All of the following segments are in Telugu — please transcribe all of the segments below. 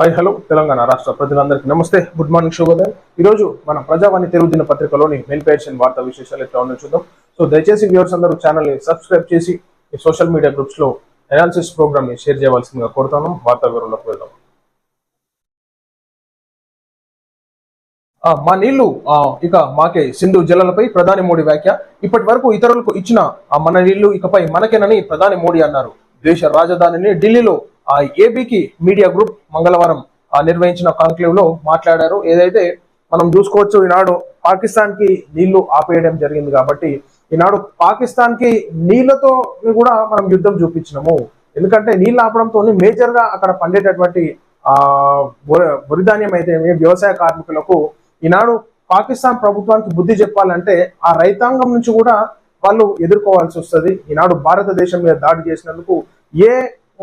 హాయ్ హలో తెలంగాణ రాష్ట్ర ప్రజలందరికీ నమస్తే. గుడ్ మార్నింగ్ శుభోదయం. ఈరోజు మన ప్రజావాణి తెలుగు దిన పత్రికలోని మెయిన్ పేషన్ వార్తా విశేషాలు ఎట్లా ఉన్నాయో చూద్దాం. సో దయచేసి వ్యూవర్స్ అందరూ ఛానల్ని సబ్స్క్రైబ్ చేసి ఈ సోషల్ మీడియా గ్రూప్స్లో అనాలిసిస్ ప్రోగ్రామ్ని షేర్ చేయవలసిందిగా కోరుతాను వార్తా వివరంలోకి వెళ్దాం. ఆ, మా నీళ్ళు ఇక మాకే సింధు జలాలపై ప్రధాని మోడీ వ్యాఖ్య. ఇప్పటి వరకు ఇతరులకు ఇచ్చిన ఆ మన నీళ్ళు ఇకపై మనకేనని ప్రధాని మోడీ అన్నారు. దేశ రాజధానిని ఢిల్లీలో ఆ ఏబీకి మీడియా గ్రూప్ మంగళవారం ఆ, నిర్వహించిన కాన్క్లేవ్లో మాట్లాడారు. ఏదైతే మనం చూసుకోవచ్చు ఈనాడు పాకిస్తాన్కి నీళ్ళు ఆపేయడం జరిగింది కాబట్టి ఈనాడు పాకిస్తాన్కి నీళ్ళతో కూడా మనం యుద్ధం చూపించినాము. ఎందుకంటే నీళ్ళు ఆపడంతో మేజర్గా అక్కడ పండేటటువంటి ఆ వరిధాన్యం అయితే వ్యవసాయ కార్మికులకు ఈనాడు పాకిస్తాన్ ప్రభుత్వానికి బుద్ధి చెప్పాలంటే ఆ రైతాంగం నుంచి కూడా వాళ్ళు ఎదుర్కోవాల్సి వస్తుంది. ఈనాడు భారతదేశం మీద దాడి చేసినందుకు ఏ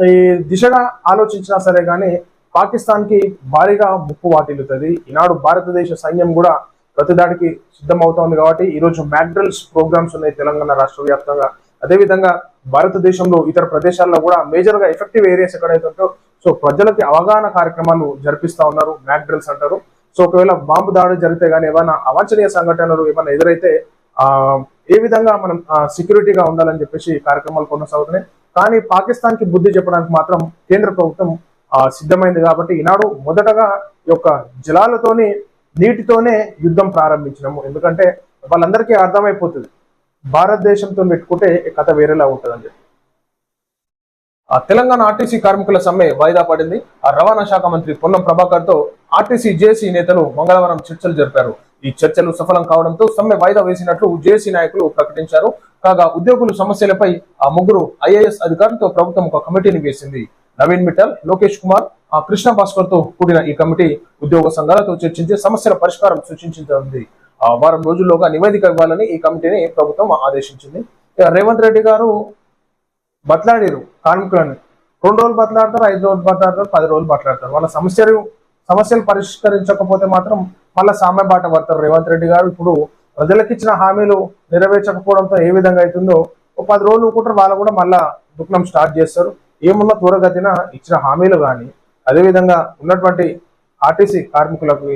ఈ దిశగా ఆలోచించినా సరే కానీ పాకిస్తాన్కి భారీగా ముప్పు వాటిల్లుతుంది. ఈనాడు భారతదేశ సైన్యం కూడా ప్రతి దాడికి సిద్ధం సిద్ధమవుతోంది కాబట్టి ఈరోజు రోజు ప్రోగ్రామ్స్ ఉన్నాయి తెలంగాణ రాష్ట్ర వ్యాప్తంగా. అదేవిధంగా భారతదేశంలో ఇతర ప్రదేశాల్లో కూడా మేజర్గా ఎఫెక్టివ్ ఏరియాస్ ఎక్కడైతే ఉంటో సో ప్రజలకి అవగాహన కార్యక్రమాలు జరిపిస్తా ఉన్నారు మ్యాక్డ్రిల్స్ అంటారు. సో ఒకవేళ బాంబు దాడి జరిగితే కానీ ఏమైనా అవాంఛనీయ సంఘటనలు ఏమైనా ఎదురైతే ఆ ఏ విధంగా మనం సెక్యూరిటీగా ఉండాలని చెప్పేసి కార్యక్రమాలు కొనసాగుతున్నాయి. కానీ పాకిస్తాన్కి బుద్ధి చెప్పడానికి మాత్రం కేంద్ర ప్రభుత్వం సిద్ధమైంది కాబట్టి ఈనాడు మొదటగా ఈ యొక్క జలాలతోని నీటితోనే యుద్ధం ప్రారంభించినాము. ఎందుకంటే వాళ్ళందరికీ అర్థమైపోతుంది. భారతదేశంతో పెట్టుకుంటే కథ వేరేలా ఉంటుందని చెప్పి. ఆ తెలంగాణ ఆర్టీసీ కార్మికుల సమ్మె వాయిదా పడింది. ఆ రవాణా శాఖ మంత్రి పొన్నం ప్రభాకర్తో ఆర్టీసీ జేసీ నేతలు మంగళవారం చర్చలు జరిపారు. ఈ చర్చలు సఫలం కావడంతో సమ్మె వాయిదా వేసినట్లు జేసీ నాయకులు ప్రకటించారు. కాగా ఉద్యోగుల సమస్యలపై ఆ ముగ్గురు ఐఏఎస్ అధికారులతో ప్రభుత్వం ఒక కమిటీని వేసింది. నవీన్ మిట్టల్ లోకేష్ కుమార్ ఆ కృష్ణ భాస్కర్తో కూడిన ఈ కమిటీ ఉద్యోగ సంఘాలతో చర్చించి సమస్యల పరిష్కారం సూచించింది. ఆ వారం రోజుల్లోగా నివేదిక ఇవ్వాలని ఈ కమిటీని ప్రభుత్వం ఆదేశించింది. రేవంత్ రెడ్డి గారు బట్లాడారు. కార్మికులని రెండు రోజులు బతలాడతారు ఐదు రోజులు మాట్లాడతారు పది రోజులు మాట్లాడతారు వాళ్ళ సమస్యలు సమస్యలు పరిష్కరించకపోతే మాత్రం మళ్ళీ సామ్య బాట పడతారు రేవంత్ రెడ్డి గారు ఇప్పుడు ప్రజలకు ఇచ్చిన హామీలు నెరవేర్చకపోవడంతో ఏ విధంగా అవుతుందో ఒక పది రోజులు ఊరుకుంటారు వాళ్ళు కూడా మళ్ళా దుఃఖం స్టార్ట్ చేస్తారు. ఏమున్న త్వరగతిన ఇచ్చిన హామీలు కానీ అదేవిధంగా ఉన్నటువంటి ఆర్టీసీ కార్మికులకు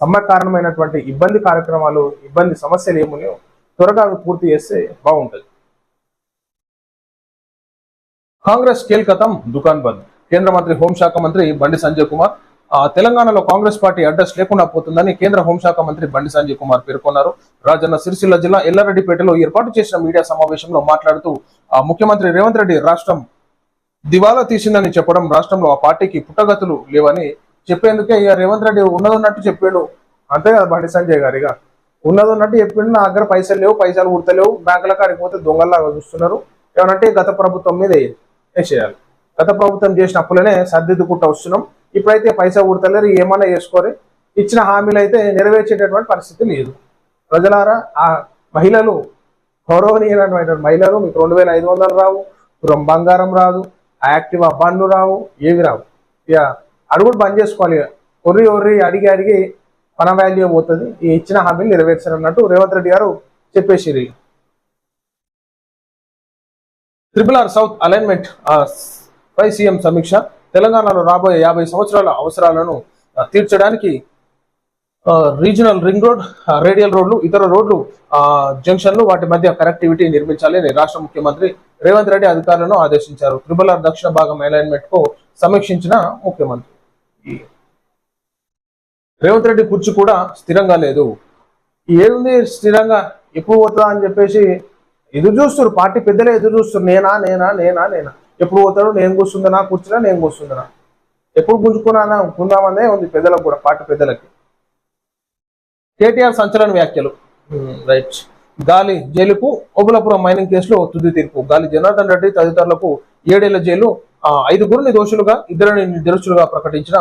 సమ్మె కారణమైనటువంటి ఇబ్బంది కార్యక్రమాలు ఇబ్బంది సమస్యలు ఏమున్నాయో త్వరగా పూర్తి చేస్తే బాగుంటుంది. కాంగ్రెస్ కేల్కతం దుకాన్ బంద్. కేంద్ర మంత్రి హోంశాఖ మంత్రి బండి సంజయ్ కుమార్ తెలంగాణలో కాంగ్రెస్ పార్టీ అడ్రస్ లేకుండా పోతుందని కేంద్ర హోంశాఖ మంత్రి బండి సంజయ్ కుమార్ పేర్కొన్నారు. రాజన్న సిరిసిల్ల జిల్లా ఎల్లారెడ్డిపేటలో ఏర్పాటు చేసిన మీడియా సమావేశంలో మాట్లాడుతూ ఆ, ముఖ్యమంత్రి రేవంత్ రెడ్డి రాష్ట్రం దివాలా తీసిందని చెప్పడం రాష్ట్రంలో ఆ పార్టీకి పుట్టగతులు లేవని చెప్పేందుకే ఇక రేవంత్ రెడ్డి ఉన్నదన్నట్టు చెప్పాడు. అంతే కదా బండి సంజయ్ గారిగా. ఉన్నది ఉన్నట్టు చెప్పిండు నా దగ్గర పైసలు లేవు పైసలు ఉడతలేవు బ్యాంకుల కాడికి పోతే దొంగల్లాగా చూస్తున్నారు. ఏమనంటే గత ప్రభుత్వం మీద వేసేయాలి. గత ప్రభుత్వం చేసిన అప్పులనే సర్దిద్దుకుంటూ వస్తున్నాం. ఇప్పుడైతే పైసా కుడతలేరు ఏమన్నా చేసుకోరు. ఇచ్చిన హామీలు అయితే నెరవేర్చేటటువంటి పరిస్థితి లేదు. ప్రజలారా ఆ మహిళలు గౌరవనీయమైనటువంటి మహిళలు మీకు రెండు వేల ఐదు వందలు రావు బంగారం రాదు ఆ యాక్టివా బండ్లు రావు ఏవి రావు. ఇక అడుగుడు బంద్ చేసుకోవాలి. ఇక. ఒర్రి ఒర్రి అడిగి అడిగి పన వాల్యూ పోతుంది. ఈ ఇచ్చిన హామీలు నెరవేర్చారన్నట్టు రేవంత్ రెడ్డి గారు చెప్పేసిరి ట్రిపుల్ ఆర్ సౌత్ అలైన్మెంట్ పై సీఎం సమీక్ష. తెలంగాణలో రాబోయే యాభై సంవత్సరాల అవసరాలను తీర్చడానికి రీజనల్ రింగ్ రోడ్ రేడియల్ రోడ్లు ఇతర రోడ్లు జంక్షన్లు వాటి మధ్య కనెక్టివిటీ నిర్మించాలని రాష్ట్ర ముఖ్యమంత్రి రేవంత్ రెడ్డి అధికారులను ఆదేశించారు. త్రిబుల్ ఆర్ దక్షిణ భాగం అలైన్మెంట్కు సమీక్షించిన ముఖ్యమంత్రి. ఈ రేవంత్ రెడ్డి కుర్చీ కూడా స్థిరంగా లేదు. ఏముంది స్థిరంగా ఎప్పుడు పోతుందా అని చెప్పేసి ఎదురు చూస్తున్నారు. పార్టీ పెద్దలే ఎదురు చూస్తున్నారు. నేనా నేనా నేనా నేనా. ఎప్పుడు పోతాడు నేను కూర్చుందనా కూర్చున్నా నేను కూర్చుందనా? ఎప్పుడు గుంజుకున్నానా కుందామనే ఉంది పెద్దలకు కూడా పార్టీ పెద్దలకి. కేటీఆర్ సంచలన వ్యాఖ్యలు. రైట్. గాలి జైలుకు ఓబులాపురం మైనింగ్ కేసులో తుది తీర్పు. గాలి జనార్దన్ రెడ్డి తదితరులకు ఏడేళ్ళ జైలు ఐదుగురిని దోషులుగా ఇద్దరిని నిర్దోషులుగా ప్రకటించిన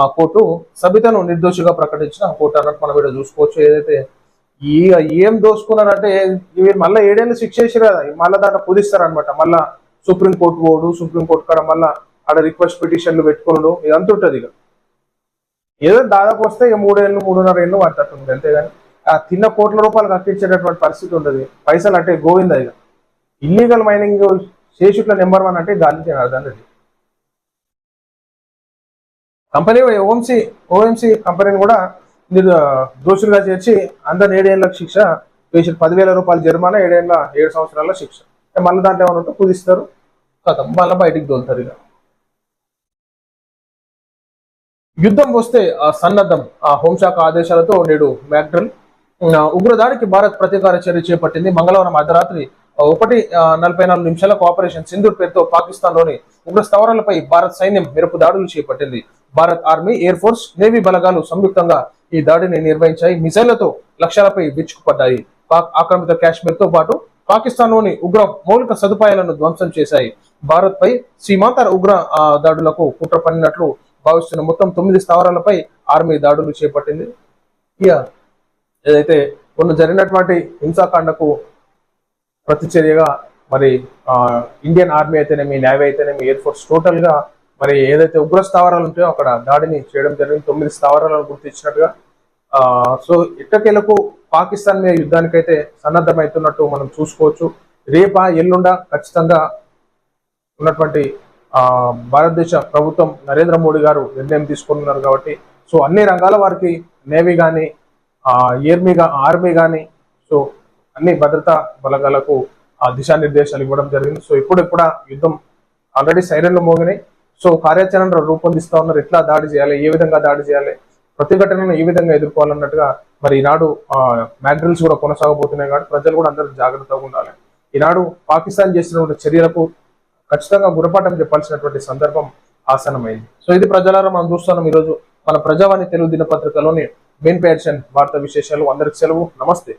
ఆ కోర్టు సబితను నిర్దోషిగా ప్రకటించిన కోర్టు అన్నట్టు మనం ఇక్కడ చూసుకోవచ్చు. ఏదైతే ఈ ఏం దోసుకున్నారంటే మళ్ళీ ఏడేళ్ళు శిక్ష చేసారు కదా మళ్ళీ దాంట్లో కుదిస్తారు అనమాట మళ్ళీ సుప్రీం కోర్టు పోడు సుప్రీం కోర్టు కాడ మళ్ళా ఆడ రిక్వెస్ట్ పిటిషన్లు పెట్టుకోడు ఇదంతా ఉంటుంది ఇక. ఏదో దాదాపు వస్తే ఇక మూడేళ్ళు మూడున్నర ఏళ్ళు పడుతుంది అంతేగాని ఆ తిన్న కోట్ల రూపాయలు కట్టించేటటువంటి పరిస్థితి ఉండదు పైసలు అంటే గోవింద ఇక. ఇల్లీగల్ మైనింగ్ శేషుట్ల నెంబర్ వన్ అంటే Gali Janardhan Reddy. Company OMC OMC కంపెనీని కూడా మీరు దోషులుగా చేర్చి అందరు ఏడేళ్ళకి శిక్ష వేసి పదివేల రూపాయల జరిమానా ఏడేళ్ళ ఏడు సంవత్సరాల శిక్ష. మళ్ళీ దాంట్లో ఏమైనా ఉంటే కుదిస్తారు కథ. మళ్ళీ బయటికి దోలుతారు ఇక. యుద్ధం వస్తే ఆ సన్నద్ధం. ఆ హోంశాఖ ఆదేశాలతో నేడు మ్యాక్డ్రల్ ఉగ్రదాడికి భారత్ ప్రతీకార చర్య చేపట్టింది. మంగళవారం అర్ధరాత్రి ఒకటి నలభై నాలుగు నిమిషాలకు ఆపరేషన్ సింధూర్ పేరుతో పాకిస్తాన్లోని ఉగ్ర స్థావరాలపై భారత్ సైన్యం మెరుపు దాడులు చేపట్టింది. Bharat army air force navy బలగాలు సంయుక్తంగా ఈ దాడిని నిర్వహించాయి. మిసైళ్ళతో లక్ష్యాలపై విచ్చుకుపడ్డాయి. పాక్ ఆక్రమిత కాశ్మీర్తో పాటు పాకిస్తాన్లోని ఉగ్ర మౌలిక సదుపాయాలను ధ్వంసం చేశాయి. భారత్ పై సీమాంతర ఉగ్ర ఆ, దాడులకు కుట్ర పన్నినట్లు భావిస్తున్న మొత్తం తొమ్మిది స్థావరాలపై ఆర్మీ దాడులు చేపట్టింది. ఇక ఏదైతే మొన్న జరిగినటువంటి హింసాకాండకు ప్రతిచర్యగా మరి ఆ, ఇండియన్ ఆర్మీ అయితేనేమి నేవీ అయితేనేమి ఎయిర్ ఫోర్స్ టోటల్గా మరి ఏదైతే ఉగ్ర స్థావరాలు ఉంటాయో అక్కడ దాడిని చేయడం జరిగింది. తొమ్మిది స్థావరాలను గుర్తించినట్టుగా సో ఇట్టకేలకు పాకిస్తాన్ మీద యుద్ధానికైతే సన్నద్ధమవుతున్నట్టు మనం చూసుకోవచ్చు. రేపా ఎల్లుండా ఖచ్చితంగా ఉన్నటువంటి భారతదేశ ప్రభుత్వం నరేంద్ర మోడీ గారు నిర్ణయం తీసుకున్నారు కాబట్టి సో అన్ని రంగాల వారికి నేవీ కానీ ఎయిర్మీ ఆర్మీ కానీ సో అన్ని భద్రతా బలగాలకు ఆ దిశానిర్దేశాలు ఇవ్వడం జరిగింది. సో ఇప్పుడు కూడా యుద్ధం ఆల్రెడీ సైరన్లు మోగినాయి. సో కార్యాచరణ రూపొందిస్తూ ఉన్నారు. ఎట్లా దాడి చేయాలి? ఏ విధంగా దాడి చేయాలి? ప్రతిఘటనను ఏ విధంగా ఎదుర్కోవాలన్నట్టుగా మరి ఈనాడు మ్యాగ్రిల్స్ కూడా కొనసాగబోతున్నాయి కాబట్టి ప్రజలు కూడా అందరూ జాగ్రత్తగా ఉండాలి. ఈనాడు పాకిస్తాన్ చేసినటువంటి చర్యలకు ఖచ్చితంగా గురపాఠం చెప్పాల్సినటువంటి సందర్భం ఆసనమైంది సో ఇది ప్రజలారా మనం చూస్తున్నాం ఈరోజు మన ప్రజావాణి తెలుగు దినపత్రికలోని మెయిన్ పేర్షన్ వార్తా విశేషాలు. అందరికి సెలవు. నమస్తే.